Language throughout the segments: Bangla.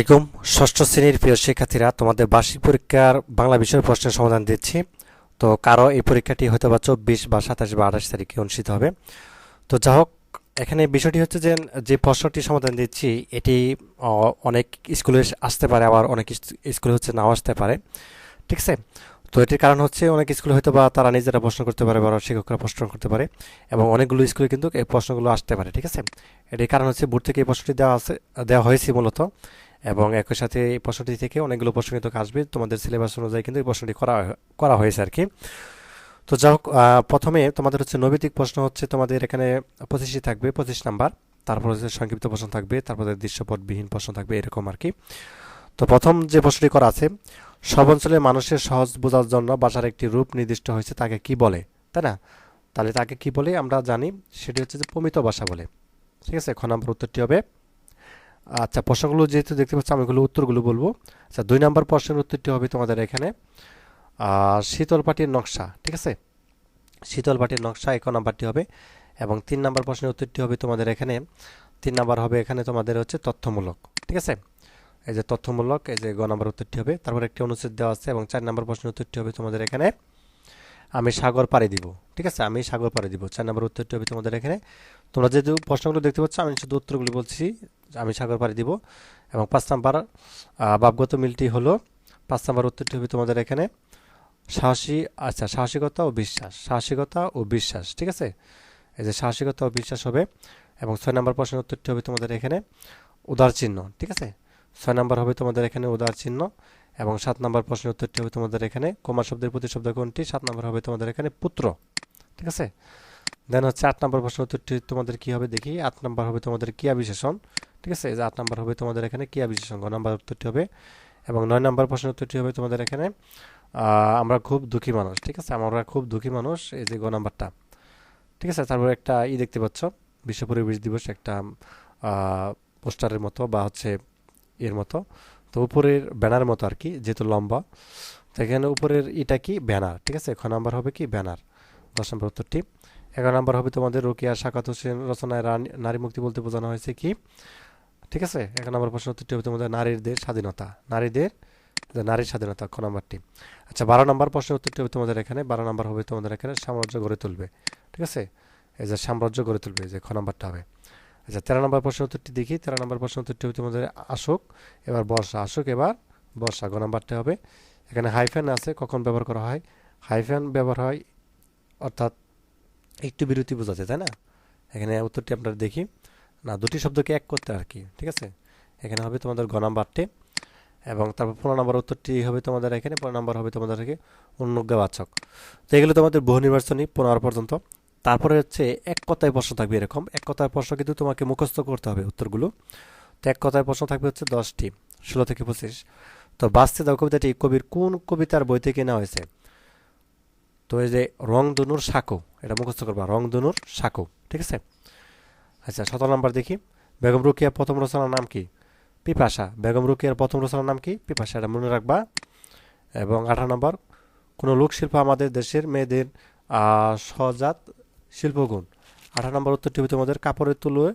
আসসালামাইকুম ষষ্ঠ শ্রেণির প্রিয় শিক্ষার্থীরা, তোমাদের বার্ষিক পরীক্ষার বাংলা বিষয়ের প্রশ্নের সমাধান দিচ্ছি। তো কারও এই পরীক্ষাটি হয়তো বা চব্বিশ বা সাতাশ বা আঠাশ তারিখে অনুষ্ঠিত হবে। তো যা হোক, এখানে বিষয়টি হচ্ছে যে যে প্রশ্নটি সমাধান দিচ্ছি, এটি অনেক স্কুলে আসতে পারে, আবার অনেক স্কুলে হচ্ছে নাও আসতে পারে। ঠিক আছে? তো এটির কারণ হচ্ছে, অনেক স্কুলে হয়তো বা তারা নিজেরা প্রশ্ন করতে পারে বা শিক্ষকরা প্রশ্ন করতে পারে, এবং অনেকগুলো স্কুলে কিন্তু এই প্রশ্নগুলো আসতে পারে। ঠিক আছে? এটির কারণ হচ্ছে বোর্ড থেকে এই প্রশ্নটি দেওয়া আছে, দেওয়া হয়েছে মূলত। এবং একই সাথে এই প্রশ্নটি থেকে অনেকগুলো প্রশ্ন কিন্তু আসবে। তোমাদের সিলেবাস অনুযায়ী কিন্তু এই প্রশ্নটি করা করা হয়েছে আর কি। তো যাই হোক প্রথমে তোমাদের হচ্ছে নৈবিতিক প্রশ্ন হচ্ছে তোমাদের এখানে পঁচিশটি থাকবে, পঁচিশ নাম্বার। তারপর হচ্ছে সংক্ষিপ্ত প্রশ্ন থাকবে, তারপরে দৃশ্যপটবিহীন প্রশ্ন থাকবে, এরকম আর কি। তো প্রথম যে প্রশ্নটি করা আছে, সব অঞ্চলের মানুষের সহজ বোঝার জন্য ভাষার একটি রূপ নির্দিষ্ট হয়েছে, তাকে কি বলে? তাই না? তাহলে তাকে কি বলে আমরা জানি, সেটি হচ্ছে যে প্রমিত ভাষা বলে। ঠিক আছে? খ নম্বর উত্তরটি হবে আচ্ছা প্রশ্নগুলো যেহেতু দেখতে পাচ্ছি আমি এগুলো উত্তরগুলো বলব। আচ্ছা দুই নম্বর প্রশ্নের উত্তরটি হবে তোমাদের এখানে। আহ, শীতল পাটির নকশা ঠিক আছে? শীতল পাটির নকশা এক নাম্বারটি হবে। এবং তিন নম্বর প্রশ্নের উত্তরটি হবে তোমাদের এখানে। তিন নাম্বার হবে এখানে তোমাদের হচ্ছে তথ্যমূলক ঠিক আছে? এই যে তথ্যমূলক এই যে গ নম্বর উত্তরটি হবে। তারপর একটি অনুচ্ছেদ দেওয়া আছে এবং চার নম্বর প্রশ্নের উত্তরটি হবে তোমাদের এখানে। আমি সাগর পাড়ি দিব ঠিক আছে? আমি সাগর পাড়ি দিব চার নম্বর উত্তরটি হবে তোমাদের এখানে। তোমরা যেহেতু প্রশ্নগুলো দেখতে পাচ্ছ আমি শুধু উত্তরগুলি বলছি। আমি সাগর পাড়ি দিব। এবং পাঁচ নাম্বার আহ, ভাবগত মিলটি হলো পাঁচ নাম্বার উত্তরটি হবে তোমাদের এখানে সাহসী আচ্ছা সাহসিকতা ও বিশ্বাস। সাহসিকতা ও বিশ্বাস ঠিক আছে? এই যে সাহসিকতা ও বিশ্বাস হবে। এবং ছয় নম্বর প্রশ্নের উত্তরটি হবে তোমাদের এখানে উদার চিহ্ন ঠিক আছে? ছয় নম্বর হবে তোমাদের এখানে উদার চিহ্ন এবং সাত নম্বর প্রশ্নের উত্তরটি হবে তোমাদের এখানে কুমার শব্দের প্রতিশব্দ কোনটি? সাত নম্বর হবে তোমাদের এখানে পুত্র ঠিক আছে? দেন হচ্ছে আট নম্বর প্রশ্ন উত্তরটি তোমাদের কি হবে? দেখি আট নম্বর হবে তোমাদের কিয়া বিশেষণ ঠিক আছে? যে আট নম্বর হবে তোমাদের এখানে কিয়া বিশেষণ গ নম্বর উত্তরটি হবে এবং নয় নম্বর প্রশ্নের উত্তরটি হবে তোমাদের এখানে আমরা খুব দুঃখী মানুষ, ঠিক আছে? আমরা খুব দুঃখী মানুষ, এই যে গ নাম্বারটা। ঠিক আছে? তারপর একটা ই দেখতে পাচ্ছ, বিশ্ব পরিবেশ দিবস একটা পোস্টারের মতো বা হচ্ছে এর মতো। তো উপরের ব্যানার মতো আর কি, যেহেতু লম্বা। তো এখানে উপরের ইটা কি? ব্যানার, ঠিক আছে? খ নাম্বার হবে কি? ব্যানার। দশ নম্বর উত্তরটি। এগারো নম্বর হবে তোমাদের রোকিয়া শাকাত হোসেন, রচনায় নারী মুক্তি বলতে বোঝানো হয়েছে কি? ঠিক আছে? এক নম্বর প্রশ্ন উত্তরটি হবে তোমাদের নারীদের স্বাধীনতা। নারীদের? নারীর স্বাধীনতা খ নম্বরটি? আচ্ছা বারো নম্বর প্রশ্নের উত্তরটি হবে তোমাদের এখানে। বারো নম্বর হবে তোমাদের এখানে সাম্রাজ্য গড়ে তুলবে। ঠিক আছে? এই যে সাম্রাজ্য গড়ে তুলবে, যে খ নম্বরটা হবে। আচ্ছা তেরো নম্বর প্রশ্ন উত্তরটি দেখি। তেরো নম্বর প্রশ্ন উত্তরটি হবে তোমাদের আসুক, এবার বর্ষা। আসুক, এবার বর্ষা। গ নাম্বারটা হবে। এখানে হাইফ্যান আছে, কখন ব্যবহার করা হয়? হাইফ্যান ব্যবহার হয়, অর্থাৎ একটু বিরতি বোঝাতে, তাই না? এখানে উত্তরটি আপনারা দেখি। না, দুটি শব্দকে এক করতে আর কি, ঠিক আছে? এখানে হবে তোমাদের গ নাম্বারটি এবং তারপর পনেরো নম্বর উত্তরটি হবে তোমাদের এখানে পনেরো নম্বর হবে তোমাদের এখানে অনুজ্ঞাবাচক। তো এগুলো তোমাদের বহু নির্বাচনী পনেরো পর্যন্ত। তারপরে হচ্ছে এক কথায় প্রশ্ন থাকবে এরকম। এক কথায় প্রশ্ন কিন্তু তোমাকে মুখস্থ করতে হবে উত্তরগুলো। তো এক কথায় প্রশ্ন থাকবে হচ্ছে দশটি, ষোলো থেকে পঁচিশ। তো বাঁচতে দাও কবিতাটি কবির কোন কবিতার বই থেকে নেওয়া হয়েছে? তো এই যে রংধনুর সাঁকো, এটা মুখস্থ করবা, রংধনুর সাঁকো, ঠিক আছে? আচ্ছা সতেরো নম্বর দেখি। বেগম রুকিয়া প্রথম রচনার নাম কি? পিপাসা। বেগম রুকিয়ার প্রথম রচনার নাম কি? পিপাসা। এটা মনে রাখবা। এবং আঠারো নম্বর, কোনো লোকশিল্প আমাদের দেশের মেয়েদের সজাত শিল্পগুণ। আঠারো নম্বর উত্তরটি হবে তোমাদের কাপড়ের তুলোয়।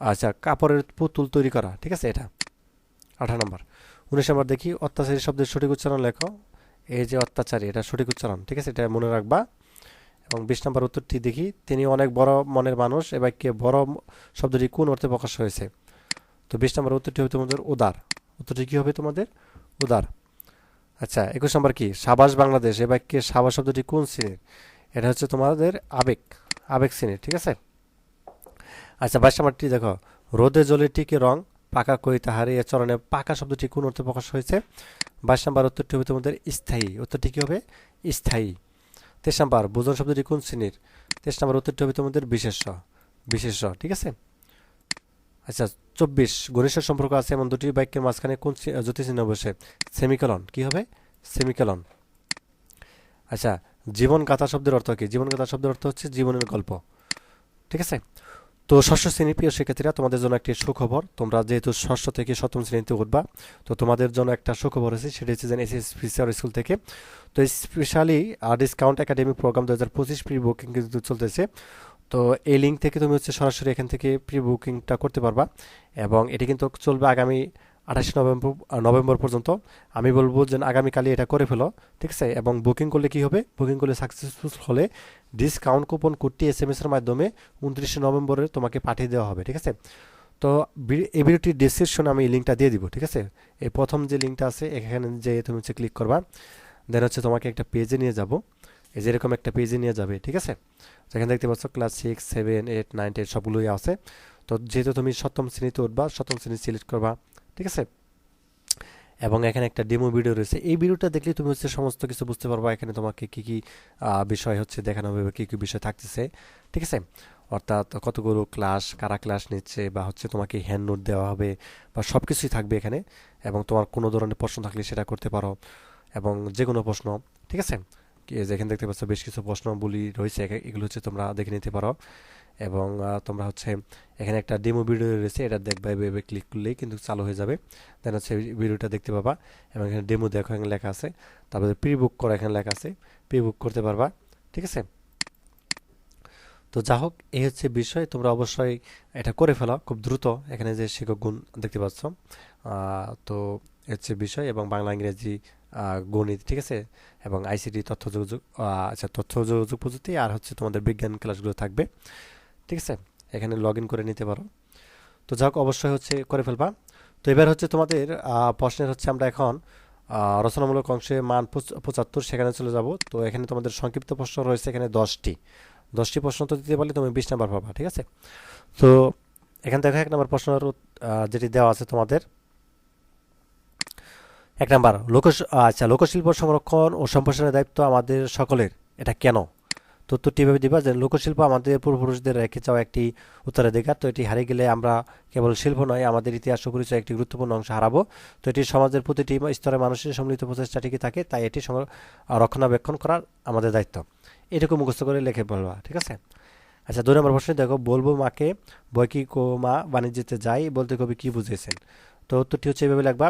আচ্ছা কাপড়ের পুতুল তৈরি করা। ঠিক আছে, এটা। আঠারো নম্বর। উনিশ নম্বর দেখি, অত্যাচারী শব্দের সঠিক উচ্চারণ লেখো। এই যে অত্যাচারী, এটা সঠিক উচ্চারণ। ঠিক আছে, এটা মনে রাখবা। এবং বিশ নম্বর উত্তরটি দেখি, তিনি অনেক বড় মনের মানুষ এ বাক্যে বড় শব্দটি কোন অর্থে প্রকাশ হয়েছে? তো বিশ নম্বর উত্তরটি হবে তোমাদের উদার। উত্তরটি কী হবে তোমাদের? উদার। আচ্ছা একুশ নম্বর কি? সাবাস বাংলাদেশ এ বাক্যে সাবাস শব্দটি কোন শ্রেণির? এটা হচ্ছে তোমাদের আবেগ আবেগ শ্রেণির, ঠিক আছে? আচ্ছা বাইশ নম্বরটি দেখো, রোদে জলে টিকে রং, পাকা কই তাহারে এ চরণে পাকা শব্দটি কোন অর্থে প্রকাশ হয়েছে? বাইশ নম্বর উত্তরটি হবে তোমাদের স্থায়ী। উত্তরটি কী হবে? স্থায়ী। তেইশ নাম্বার বোজন শব্দটি কোন শ্রেণির? তেইশ নাম্বার উত্তরটি হবে তোমাদের বিশেষ্য বিশেষ্য ঠিক আছে? আচ্ছা চব্বিশ, ঘনিষ্ঠ সম্পর্ক আছে এমন দুটি বাক্যের মাঝখানে কোন জ্যোতিষিহ্ন বসে? সেমিকলন, কি হবে? সেমিকলন। আচ্ছা জীবন গাথা শব্দের অর্থ কি? জীবন গাথা শব্দের অর্থ হচ্ছে জীবনের গল্প, ঠিক আছে? তো ষষ্ঠ শ্রেণির প্রিয় শিক্ষার্থীরা, তোমাদের জন্য একটি সুখবর। তোমরা যেহেতু ষষ্ঠ থেকে সপ্তম শ্রেণীতে উঠবা, তো তোমাদের জন্য একটা সুখবর আছে সেটা হচ্ছে যে এসএসপিসিআর স্কুল থেকে। তো স্পেশালি ডিসকাউন্ট একাডেমিক প্রোগ্রাম দু হাজার পঁচিশ প্রি বুকিং কিন্তু চলতেছে। তো এই লিঙ্ক থেকে তুমি হচ্ছে সরাসরি এখান থেকে প্রি বুকিংটা করতে পারবা এবং এটি কিন্তু চলবে আগামী আঠাশে নভেম্বর নভেম্বর পর্যন্ত আমি বলব যে আগামীকালই এটা করে ফেলো, ঠিক আছে? এবং বুকিং করলে কি হবে? বুকিং করলে সাকসেসফুল হলে ডিসকাউন্ট কুপন কোডটি এস এম এস এর মাধ্যমে উনত্রিশে নভেম্বরে তোমাকে পাঠিয়ে দেওয়া হবে, ঠিক আছে? তো এই ভিডিওটির ডিসক্রিপশনে আমি এই লিঙ্কটা দিয়ে দিব, ঠিক আছে? এই প্রথম যে লিঙ্কটা আছে, এখানে যে তুমি হচ্ছে ক্লিক করবা দেন হচ্ছে তোমাকে একটা পেজে নিয়ে যাব। এই যে এরকম একটা পেজে নিয়ে যাবে, ঠিক আছে? যেখানে দেখতে পাচ্ছ class six seven eight nine ten সবগুলোই আছে। তো যেহেতু তুমি সপ্তম শ্রেণীতে উঠবা, সপ্তম শ্রেণি সিলেক্ট করবা ঠিক আছে? এবং এখানে একটা ডেমো ভিডিও রয়েছে। এই ভিডিওটা দেখলে তুমি হচ্ছে সমস্ত কিছু বুঝতে পারবা এখানে তোমাকে কি কি বিষয় হচ্ছে দেখানো হবে বা কী কি বিষয় থাকতেছে। ঠিক আছে? অর্থাৎ কতগুলো ক্লাস কারা ক্লাস নিচ্ছে বা হচ্ছে তোমাকে হ্যান্ড নোট দেওয়া হবে বা সব কিছুই থাকবে এখানে এবং তোমার কোনো ধরনের প্রশ্ন থাকলে সেটা করতে পারো এবং যে কোনো প্রশ্ন। ঠিক আছে? যেখানে দেখতে পাচ্ছ বেশ কিছু প্রশ্নগুলি রয়েছে এগুলো হচ্ছে তোমরা দেখে নিতে পারো। এবং তোমরা হচ্ছে এখানে একটা ডেমো ভিডিও রয়েছে, এটা দেখবা এভাবে ক্লিক করলেই কিন্তু চালু হয়ে যাবে। দেন হচ্ছে ভিডিওটা দেখতে পাবা এবং এখানে ডেমো দেখো, এখানে লেখা আছে। তারপরে প্রি বুক করা, এখানে লেখা আছে। প্রি বুক করতে পারবা, ঠিক আছে? তো যা হোক, এই হচ্ছে বিষয়। তোমরা অবশ্যই এটা করে ফেলো, খুব দ্রুত। এখানে যে শিক্ষক গুণ দেখতে পাচ্ছ তো হচ্ছে বিষয় এবং বাংলা, ইংরেজি গণিত, ঠিক আছে? এবং আইসিটি তথ্য যোগাযোগ আচ্ছা তথ্য যোগাযোগ প্রযুক্তি আর হচ্ছে তোমাদের বিজ্ঞান ক্লাসগুলো থাকবে। ঠিক আছে? এখানে লগ করে নিতে পারো। তো যাই হোক, অবশ্যই হচ্ছে করে ফেলবা। তো এবার হচ্ছে তোমাদের প্রশ্নের হচ্ছে আমরা এখন রচনামূলক অংশে মান পঁচ- পঁচাত্তর সেখানে চলে যাব। তো এখানে তোমাদের সংক্ষিপ্ত প্রশ্ন রয়েছে এখানে দশটি। দশটি প্রশ্ন তো দিতে পারলে তুমি বিশ নাম্বার পাবা, ঠিক আছে? তো এখান থেকে এক নম্বর প্রশ্ন যেটি দেওয়া আছে তোমাদের। এক নাম্বার লোক আচ্ছা লোকশিল্প সংরক্ষণ ও সম্প্রসারণের দায়িত্ব আমাদের সকলের, এটা কেন? তো উত্তরটি এভাবে দিবা যে লোকশিল্প আমাদের পূর্বপুরুষদের রেখে যাওয়া একটি উত্তরাধিকার। তো এটি হারিয়ে গেলে আমরা কেবল শিল্প নয়, আমাদের ইতিহাস পরিচয় একটি গুরুত্বপূর্ণ অংশ হারাবো। তো এটি সমাজের প্রতিটি স্তরে মানুষের সম্মিলিত প্রচেষ্টা টিকে থাকে, তাই এটি রক্ষণাবেক্ষণ করার আমাদের দায়িত্ব। এটুকু মুখস্থ করে লেখে বলবা, ঠিক আছে? আচ্ছা দুই নম্বর প্রশ্ন দেখো, বলব মাকে বই কি কো মা বাণিজ্যতে যাই বলতে কবি কি বুঝেছেন তো উত্তরটি হচ্ছে এভাবে লাগবা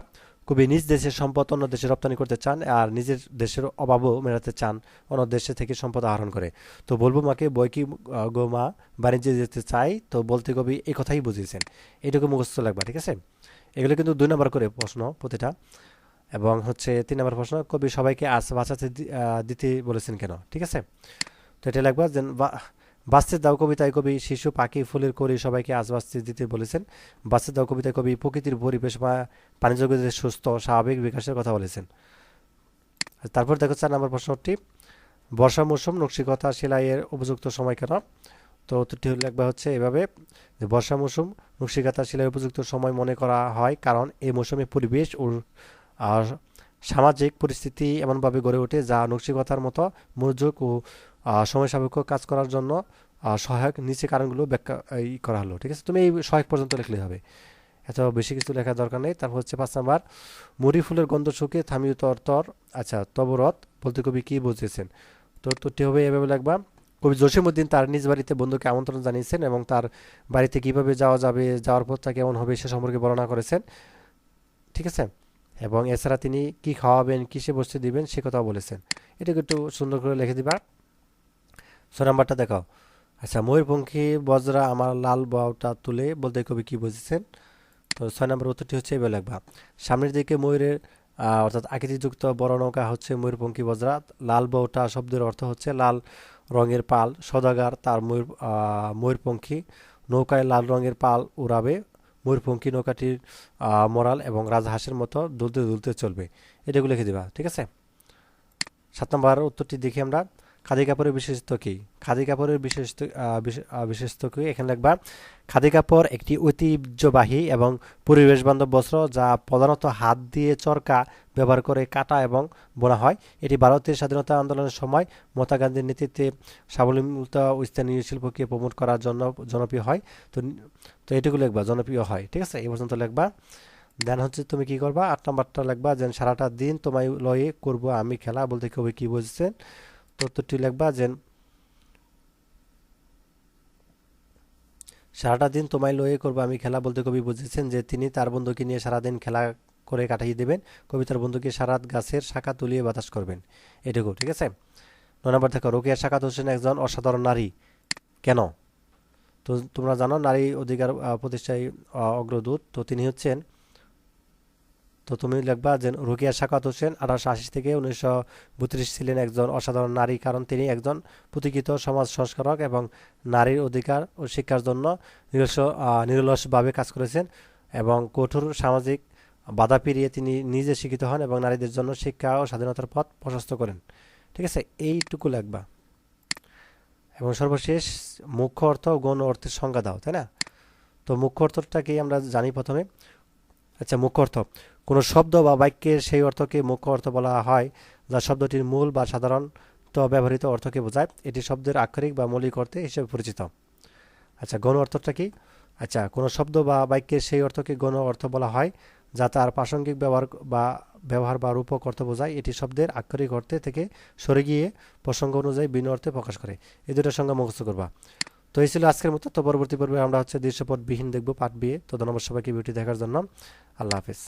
কবি নিজ দেশের সম্পদ অন্য দেশে রপ্তানি করতে চান আর নিজের দেশের অভাবও মেটাতে চান অন্য দেশে থেকে সম্পদ আহরণ করে। তো বলব মাকে বই কি আহ, গো মা বাণিজ্যে যেতে চাই তো বলতে কবি এই কথাই বুঝিয়েছেন। এইটুকু মুখস্থ লাগবা ঠিক আছে? এগুলো কিন্তু দুই নম্বর করে প্রশ্ন প্রতিটা। এবং হচ্ছে তিন নম্বর প্রশ্ন কবি সবাইকে আজ বাঁচাতে দিতে বলেছেন কেন? ঠিক আছে? তো এটা লাগবা যে বা- বাঁচতে দাও কবিতায় কবি, শিশু, পাখি, ফুলের করি সবাইকে আজ বাঁচতে দিতে বলেছেন। বাঁচতে দাও কবিতায় কবি, প্রকৃতির পরিবেশ বা পানি জগতের সুস্থ, স্বাভাবিক বিকাশের কথা বলেছেন। তারপর দেখো চার নম্বর প্রশ্নটি। বর্ষা মৌসুম, নকশিকতা, সেলাইয়ের উপযুক্ত সময় কেন? তো উত্তরটি হলো একবার হচ্ছে এভাবে। যে বর্ষা মৌসুম, নকশিকাতা, সেলাইয়ের উপযুক্ত সময় মনে করা হয় কারণ এই মৌসুমে পরিবেশ ও সামাজিক পরিস্থিতি এমনভাবে গড়ে ওঠে যা নকশিকতার মতো মনোযোগ ও সময় সাপেক্ষ কাজ করার জন্য সহায়ক নিচে কারণগুলো ব্যাখ্যা, এই করা হলো, ঠিক আছে? তুমি এই সহায়ক পর্যন্ত লিখলে হবে। এত বেশি কিছু লেখার দরকার নেই। তারপর হচ্ছে পাঁচ নাম্বার, মুড়ি ফুলের গন্ধ শুকে থামিয়ে তর তর আচ্ছা তবরত, বলতে কবি কী বুঝেছেন তো উত্তরটি হবে, এভাবে লাগবা কবি জসিমউদ্দিন তার নিজ বাড়িতে বন্ধুকে আমন্ত্রণ জানিয়েছেন এবং তার বাড়িতে কীভাবে যাওয়া যাবে, যাওয়ার পথটা কেমন হবে সে সম্পর্কে বর্ণনা করেছেন, ঠিক আছে? এবং এছাড়া তিনি কি খাওয়াবেন, কিসে বসতে দিবেন সে কথাও বলেছেন। এটাকে একটু সুন্দর করে লিখে দিবা। ছয় নাম্বারটা দেখাও। আচ্ছা ময়ূরপঙ্খী বজরা আমার লাল বাউটা তুলে বলতে কবি কি বুঝেছেন? তো ছয় নম্বর উত্তরটি হচ্ছে এবার লাগবা সামনের দিকে ময়ূরের অর্থাৎ আকৃতিযুক্ত বড় নৌকা হচ্ছে ময়ূরপঙ্খী বজরা। লাল বউটা শব্দের অর্থ হচ্ছে লাল রঙের পাল। সদাগার তার ময়ূর ময়ূরপঙ্খী নৌকায় লাল রঙের পাল উড়াবে। ময়ূরপঙ্খী নৌকাটির মরাল এবং রাজহাঁসের মতো দুলতে দুলতে চলবে। এটাগুলো লিখে দিবা, ঠিক আছে? সাত নম্বর উত্তরটি দেখি আমরা। খাদি কাপড়ের বিশেষত্ব কি? খাদি কাপড়ের বিশেষত্ব বিশেষত্ব কি? এখানে লিখবা খাদি কাপড় একটি ঐতিহ্যবাহী এবং পরিবেশ বান্ধব বস্ত্র যা প্রধানত হাত দিয়ে চরকা ব্যবহার করে কাটা এবং বোনা হয়। এটি ভারতের স্বাধীনতা আন্দোলনের সময় মহাত্মা গান্ধীর নেতৃত্বে স্বাবলম্বিতা স্থানীয় শিল্পকে প্রমোট করার জন্য জনপ্রিয় হয়। তো তো এটুকু লিখবা, জনপ্রিয় হয়, ঠিক আছে? এই পর্যন্ত লিখবা। দেন হচ্ছে তুমি কি করবা? আট নাম্বারটা লিখবা যেন সারাটা দিন তোমায় লয়ে করব আমি খেলা বলতে কবি কি বুঝছেন? তো উত্তরটি লিখবা যে সারাটা দিন তোমায় লয়ে করব। আমি খেলা বলতে কবি বুঝেছেন যে তিনি তার বন্ধুকে নিয়ে সারাদিন খেলা করে কাটিয়ে দেবেন। কবি তার বন্ধুকে সারাত গাছের শাখা তুলিয়ে বাতাস করবেন। এটুকু, ঠিক আছে? নয় নম্বর দেখো, রোকেয়া শাখাত হোসেন একজন অসাধারণ নারী। কেন? তো তোমরা জানো নারী অধিকার প্রতিষ্ঠায় অগ্রদূত। তো তিনি হচ্ছেন তো তুমি লিখবা যে রুকিয়া শাকাত হোসেন আঠারোশো আশি থেকে উনিশশো বত্রিশ ছিলেন একজন অসাধারণ নারী কারণ তিনি একজন প্রতীক্ষিত সমাজ সংস্কারক এবং নারীর অধিকার ও শিক্ষার জন্য নিরলস আহ, নিরলসভাবে কাজ করেছেন এবং কঠোর সামাজিক বাধা পেরিয়ে তিনি নিজে শিক্ষিত হন এবং নারীদের জন্য শিক্ষা ও স্বাধীনতার পথ প্রশস্ত করেন। ঠিক আছে? এইটুকু লাগবা এবং সর্বশেষ মুখ্য অর্থ গৌণ অর্থের সংজ্ঞা দাও তাই না? তো মুখ্য অর্থটা কি আমরা জানি প্রথমে? আচ্ছা মুখ্য অর্থ। কোনো শব্দ বা বাক্যের সেই অর্থকে মুখ্য অর্থ বলা হয় যা শব্দটির মূল বা সাধারণত ব্যবহৃত অর্থকে বোঝায়। এটি শব্দের আক্ষরিক বা মৌলিক অর্থে হিসেবে পরিচিত। আচ্ছা গণ অর্থটা কি? আচ্ছা কোনো শব্দ বা বাক্যের সেই অর্থকে গণ অর্থ বলা হয় যা তার প্রাসঙ্গিক ব্যবহার বা ব্যবহার বা রূপক অর্থ বোঝায়। এটি শব্দের আক্ষরিক অর্থে থেকে সরে গিয়ে প্রসঙ্গ অনুযায়ী ভিন্ন অর্থে প্রকাশ করে। এই দুটোর সঙ্গে মুখস্থ করবা। তো এই ছিল আজকের মতো। তো পরবর্তী পর্বে আমরা হচ্ছে দৃশ্যপটবিহীন দেখব পাঠ বিয়ে তো ধন্যবাদ সবাইকে বিউটি দেখার জন্য। আল্লাহ হাফিজ।